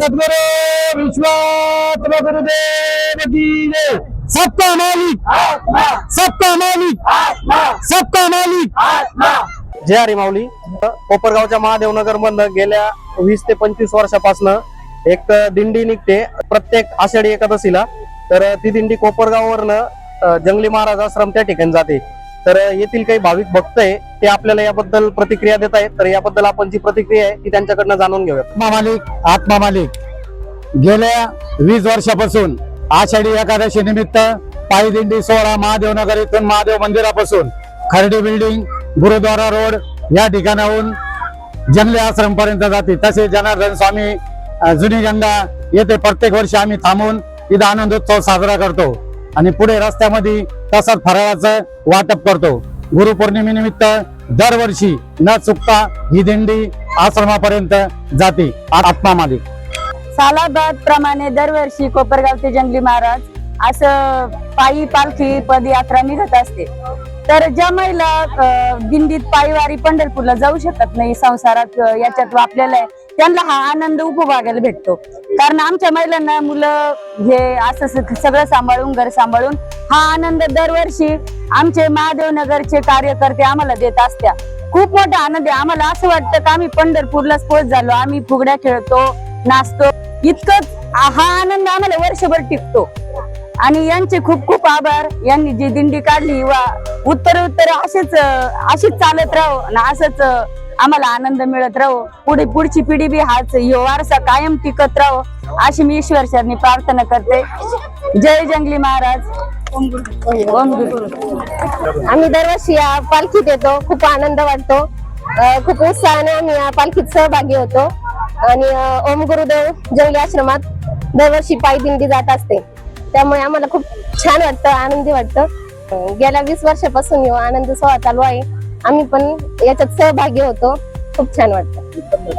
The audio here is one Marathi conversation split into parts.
सद्गुरु विश्वात्म गुरुदेव की जय। सबका मालिक. सबका मालिक. सबका मालिक. जय हरी माऊली. कोपरगावच्या महादेवनगर मधनं गेल्या वीस ते पंचवीस वर्षापासून एक दिंडी निघते प्रत्येक आषाढी एकादशीला. तर ती दिंडी कोपरगाववरनं जंगली महाराज आश्रम त्या ठिकाणी जाते. तर येथील काही भाविक भक्त आहे ते आपल्याला याबद्दल प्रतिक्रिया देत आहेत. तर याबद्दल आपण जी प्रतिक्रिया आहे ती त्यांच्याकडनं जाणून घेऊयात. आत्मा मालिक आत्मा मालिक. गेल्या वीस वर्षापासून आषाढी एकादशी निमित्त पायी दिंडी सोहळा महादेवनगर इथून महादेव मंदिरापासून खर्डी बिल्डिंग गुरुद्वारा रोड या ठिकाणाहून जंगले आश्रम पर्यंत जाते. तसे जनार्दन स्वामी जुनी गंगा येथे प्रत्येक वर्षी आम्ही थांबून इथं आनंदोत्सव साजरा करतो आणि पुढे रस्त्यामध्ये तसंच फराळाचं वाटप करतो. गुरुपौर्णिमेनिमित्त दरवर्षी न चुकता ही दिंडी आश्रमापर्यंत जाते. आत्मा मालिक सालाबाद प्रमाणे दरवर्षी कोपरगावचे जंगली महाराज असं पायी पालखी पदयात्रा निघत असते. तर ज्या महिला दिंडीत पायीवारी पंढरपूरला जाऊ शकत नाही संसारात याच्यात वापलेला आहे त्यांना हा आनंद उपभोगायला भेटतो. कारण आमच्या महिलांना मुलं हे असं सगळं सांभाळून घर सांभाळून हा आनंद दरवर्षी आमचे महादेवनगरचे कार्यकर्ते आम्हाला देत असत्या. खूप मोठा आनंद आहे. आम्हाला असं वाटतं का आम्ही पंढरपूरलाच पोहोच झालो. आम्ही फुगड्या खेळतो नाचतो. इतकंच हा आनंद आम्हाला वर्षभर टिकतो. आणि यांचे खूप खूप आभार. यांनी जी दिंडी काढली वा उत्तर उत्तर असेच अशीच चालत राहो आणि असंच आम्हाला आनंद मिळत राहो. पुढे पुढची पिढी बी हाच यो वारसा कायम टिकत राहो अशी मी ईश्वर चरणी प्रार्थना करते. जय जंगली महाराज. ओम आम्ही दरवर्षी या पालखीत येतो. खूप आनंद वाटतो. खूप उत्साहाने आम्ही या पालखीत सहभागी होतो. आणि ओम गुरुदेव जंगली आश्रमात दरवर्षी पायी दिंडी जात असते. त्यामुळे आम्हाला खूप छान वाटतं आनंदी वाटतं. गेल्या वीस वर्षापासून येऊ आनंद सोहळा चालू आहे. आम्ही पण याच्यात सहभागी होतो. खूप छान वाटतं.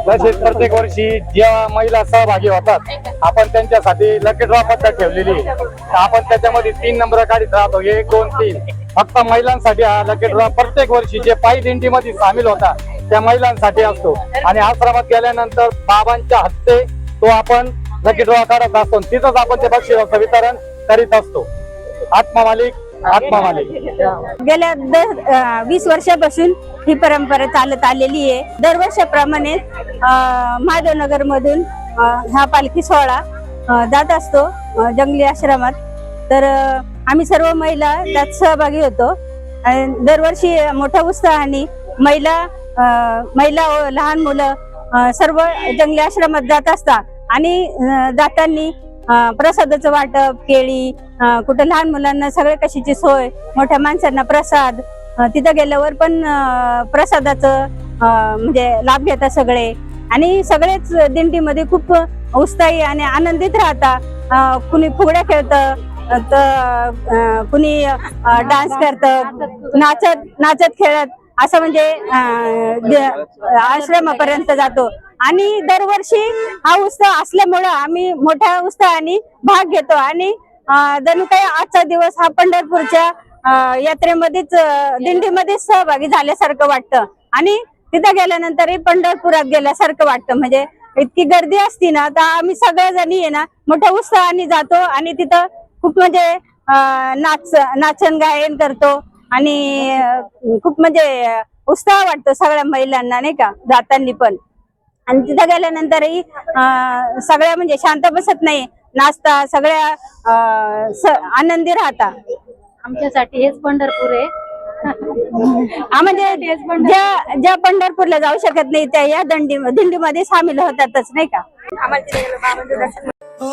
तसेच प्रत्येक वर्षी ज्या महिला सहभागी होतात आपण त्यांच्यासाठी लकी ड्रॉ पद्धत ठेवलेली आहे. आपण त्याच्यामध्ये तीन नंबर काढीत राहतो. एक दोन तीन. फक्त महिलांसाठी हा लकी ड्रॉ प्रत्येक वर्षी जे पायी दिंडीमध्ये सामील होतात त्या महिलांसाठी असतो. आणि आश्रमात गेल्यानंतर बाबांच्या हस्ते तो आपण लकी ड्रॉ काढत असतो. तिथंच आपण ते बक्षिसाचं वितरण करीत असतो. आत्मा मालिक आत्मा मालिक. गेल्या दर वीस वर्षापासून ही परंपरा चालत आलेली आहे. दरवर्षाप्रमाणे माधवनगर मधून हा पालखी सोहळा जात असतो जंगली आश्रमात. तर आम्ही सर्व महिला त्यात सहभागी होतो. आणि दरवर्षी मोठ्या उत्साहाने महिला महिला व लहान मुलं सर्व जंगली आश्रमात जात असतात. आणि अं, जातानी प्रसादाचं वाटप केळी कुठं लहान मुलांना सगळ्या कशीची सोय मोठ्या माणसांना प्रसाद तिथं गेल्यावर पण प्रसादाचं म्हणजे लाभ घेतात सगळे. आणि सगळेच दिंडीमध्ये खूप उत्साही आणि आनंदित राहता. कुणी फुगड्या खेळतं तर कुणी डान्स करतं नाचत नाचत खेळत. असं म्हणजे आश्रमापर्यंत जातो. आणि दरवर्षी हा उत्सव असल्यामुळं आम्ही मोठ्या उत्साहाने भाग घेतो. आणि अं, जणू काही आजचा दिवस हा पंढरपूरच्या यात्रेमध्येच दिंडीमध्येच सहभागी झाल्यासारखं वाटतं. आणि तिथं गेल्यानंतर पंढरपुरात गेल्यासारखं वाटतं. म्हणजे इतकी गर्दी असती ना तर आम्ही सगळ्याजणी आहे ना मोठ्या उत्साहाने जातो. आणि तिथं खूप म्हणजे नाच नाचन गायन करतो. आणि खूप म्हणजे उत्साह वाटतो सगळ्या महिलांना नाही का? जाताना पण. आणि तिथं गेल्यानंतरही सगळ्या म्हणजे शांत बसत नाही. नाचता सगळ्या आनंदी राहता आमच्यासाठी हेच पंढरपूर आहे. म्हणजे ज्या ज्या पंढरपूरला जाऊ शकत नाही त्या या दंडी दिंडीमध्ये सामील होतातच नाही का? ओ